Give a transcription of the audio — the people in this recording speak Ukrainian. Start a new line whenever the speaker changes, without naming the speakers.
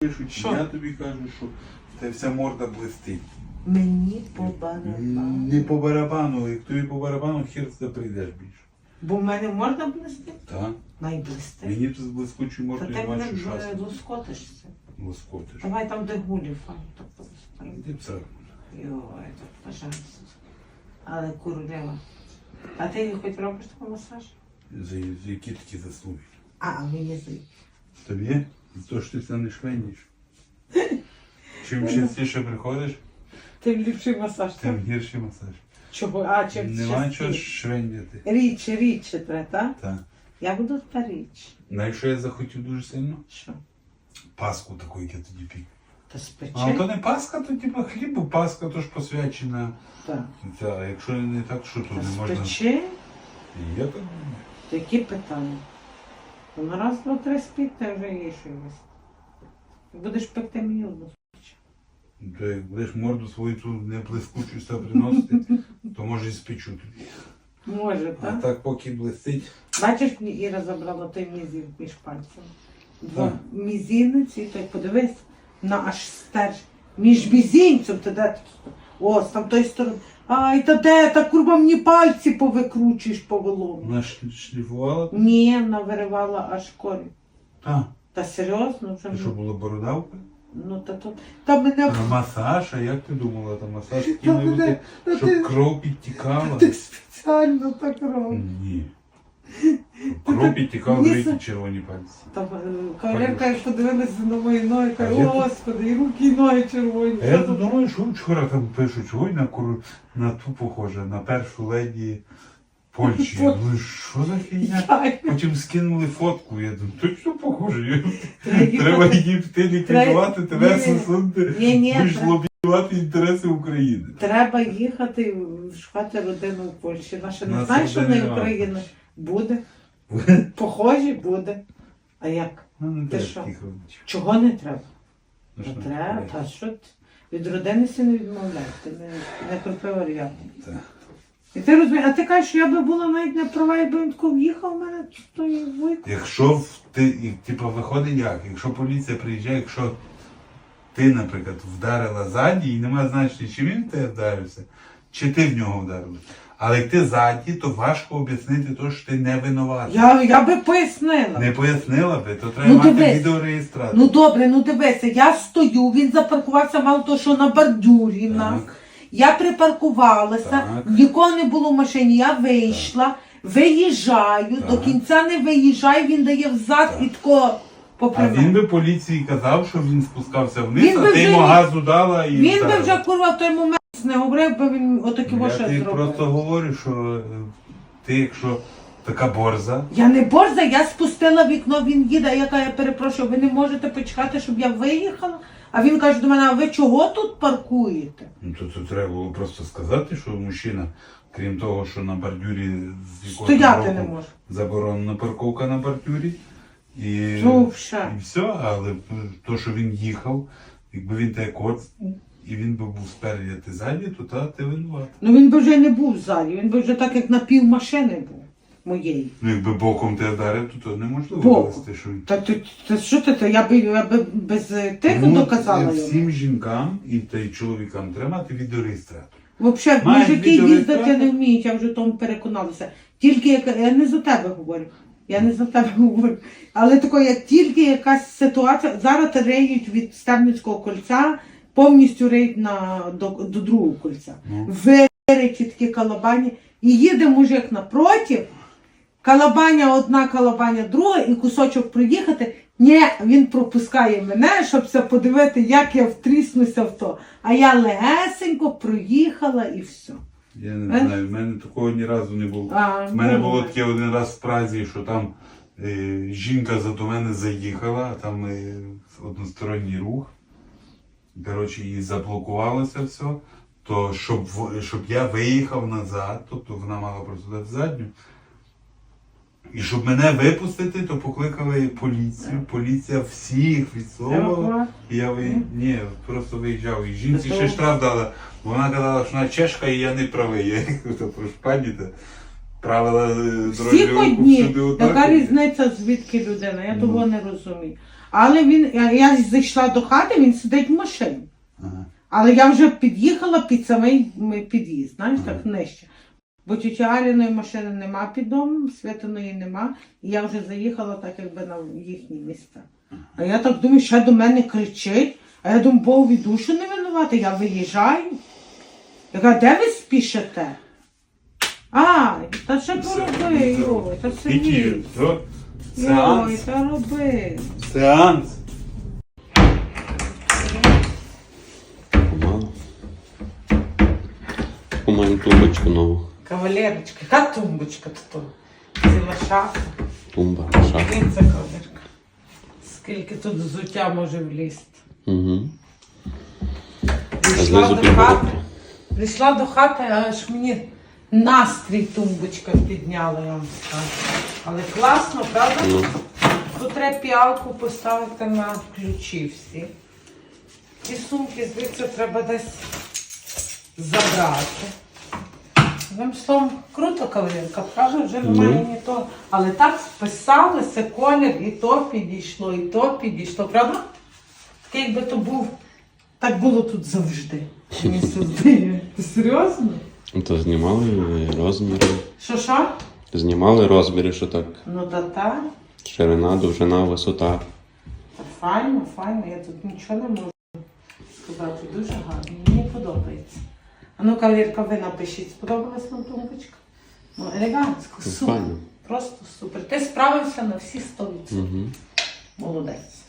пишуть,
Що?
я тобі кажу, що в тебе вся морда блистить.
Мені по барабану.
Не по барабану, як тобі по барабану, хір ти прийдеш більше.
Бо в мене морда блистить,
Так?
найблистить.
Мені тут з блискучою
Та
мордою
ти мене
бачу
б-
шасту.
лоскотишся.
Лоскотиш.
Давай там, де гулі файно так просто.
Іди пса.
Йой, так пожалуйста. Але курлева. А ти хоч робиш такий масаж?
За, за які такі заслуги.
А, а мені здається.
Тобі? За те, що ти це не швендіш. Чим частіше приходиш,
Тим ліпший масаж.
тим
так?
гірший масаж.
Чого? А, чим
Нема чого
частіше?
швендяти.
Рідше, рідше треба, так?
Так.
Я буду та річ.
Ну, якщо я захотів дуже сильно,
Що?
паску таку, як я тоді пік.
Та?
А то не паска, то типа хліб, бо паска то ж посвячена.
Так.
Та, а якщо не так, що то
Та
не можна.
спече?
Я так думаю.
То які питання? То раз, два, три спіть, та вже є що їсти. Будеш пекти мені одну.
То як будеш морду свою ту не блискучу приносити, то може і спечу тобі.
Може,
А
так?
так поки блистить.
Бачиш, мені Іра забрала той мізів між пальцями. Два
Так.
і той подивись, на аж стер. Між мізинцем, то де тут? Ось там той сторони. Ай, та де, та курва мені пальці повикручуєш по волому.
Вона ш- шліфувала.
Ні, вона виривала аж корінь.
Так.
Та серйозно вже?
Це що була бородавка?
Ну та то. Та мене
А масаж, а як ти думала, там масаж
Та
бути,
мене- та
щоб
ти-
кров підтікала?
ти спеціально так робиш.
Ні.
Ні,
дивіться
це-
червоні пальці.
Там е, кавалерка як подивилася на мої ноги, каже, господи, і руки, і ноги червоні.
А я
Що
тут? думаю, що вчора там пишуть, ой, на, куру, на ту похоже, на першу леді Польщі. Я думаю, що за фігня? Потім скинули фотку, я думаю, точно похоже.
Треба
її піти ліквідувати, тебе сосунути, будеш лобіювати інтереси України.
Треба їхати шукати родину в Польщі. Наша не знає, що не. Україна. Буде. Похожі буде. А як?
Ну, не
Ти
треба
що?
таких родичів.
Чого не треба?
Ну, що
треба.
ти
Та що ти? Від родини си не відмовляй. Ти не, не крупи варіант. І ти розумієш, а ти кажеш, що я би була навіть не права, якби він тако в'їхав в мене, то і вуйко.
Якщо в ти, і, типу, виходить як? Якщо поліція приїжджає, якщо ти, наприклад, вдарила ззаді і немає значення, чи він в тебе вдарився, чи ти в нього вдарила. Але як ти ззаді, то важко об'яснити те, що ти не винуватий.
Я, я би пояснила.
Не пояснила би, то треба
Ну,
мати
дивись.
відеореєстратор.
Ну добре, ну дивися, я стою, він запаркувався мало того, що на бордюрі в нас. Я припаркувалася,
Так.
нікого не було в машині, я вийшла, виїжджаю,
Так.
до кінця не виїжджаю, він дає взад
Так.
і тако
А він би поліції казав, що він спускався вниз,
Він
а
би
ти
вже
йому газу дала і
Він би вже курва в той момент не говорив, бо він отакі
Я
ваше
тобі
зробив.
просто говорю, що е, ти, якщо така борза,
Я не борза, я спустила вікно, він їде, я кажу, я перепрошую, ви не можете почекати, щоб я виїхала? А він каже до мене, а ви чого тут паркуєте?
Ну, то, то треба було просто сказати, що мужчина, крім того, що на бордюрі з якого
Стояти
року
не може.
заборонена парковка на бордюрі. І,
Ну, все.
і все, але то, що він їхав, якби він тебе коцнув, і він би був спереді, а ти ззаді, то та ти винуват.
Ну він би вже не був ззаді, він би вже так як на пів машини був моєї.
Ну, якби боком тебе вдарив, то, то неможливо
Боком.
довести, що він.
Та ти, ти що ти, ти? Я би, я би без е, тих доказала йому.
всім жінкам і та й чоловікам треба мати відеореєстратор.
Взагалі,
Маєш
мужики їздити не вміють, я вже в тому переконалася. Тільки як я не за тебе говорю. Я не за тебе говорю. Але тако, як тільки якась ситуація, зараз риють від Стерницького кольця, повністю риють на, до, до другого кольця.
Ну.
Вириті такі калабані. І їде мужик напротив, калабаня одна, калабаня друга, і кусочок проїхати. Ні, він пропускає мене, щоб все подивити, як я втріснуся в то. А я легесенько проїхала і все.
Я не
Е?
знаю, в мене такого ні разу не було.
А,
У мене
ну,
було таке один раз в Празі, що там е, жінка за до мене заїхала, там е, односторонній рух. Коротше, і заблокувалося все. То щоб, щоб я виїхав назад, тобто вона мала просто дати задню. І щоб мене випустити, то покликали поліцію. Поліція всіх відсовувала. І я ви... Ні, просто виїжджав. І жінці ще штраф дала. Вона казала, що вона чешка і я не правий. Я кажу, «Та прошу правила е,
Всі
дорожнього руху всюди
Яка
однакові».
різниця, звідки людина? Я
Ну.
того не розумію. Але він, я, я зайшла до хати, він сидить в машині.
Ага.
Але я вже під'їхала під самий м, під'їзд, знаєш, так нижче. Бо тіті Аліної машини нема під домом, Святиної нема, і я вже заїхала так, якби на їхні місця. А я так думаю, ще до мене кричить, а я думаю, Богові душу не винувати, я виїжджаю. Я кажу, де ви спішите? А, та ще пороби, йой, та
Скільки?
Сергій.
То Сеанс.
та роби.
Сеанс.
Помало. По-моєму, тумбочку нову.
Кавалерочка, яка тумбочка тут? Ціла шафа.
Тумба, шафа.
Дивіться, кавалерка. Скільки тут взуття може влізти.
Угу. А
Прийшла
знизу
до хати. Прийшла до хати, аж мені настрій тумбочка підняла, я вам скажу. Але класно, правда?
Ну,
Тут треба піалку поставити на ключі всі. І сумки звідси треба десь забрати. Одним словом, круто кавалерка, правда, вже немає ні того. Але так вписалося колір, і то підійшло, і то підійшло, правда? Ти якби то був, так було тут завжди. Мені все здає. Ти серйозно?
То знімали розміри.
Що що?
Знімали розміри, що так.
Ну та та.
Ширина, довжина, висота.
Та Файно, файно, я тут нічого не можу сказати. Дуже гарно, мені подобається. А ну, кавалерка, ви напишіть, сподобалась вам тумбочка? Ну, елегантсько,
Ну,
супер.
файно.
Просто супер. Ти справився на всі 100%.
Угу.
Молодець.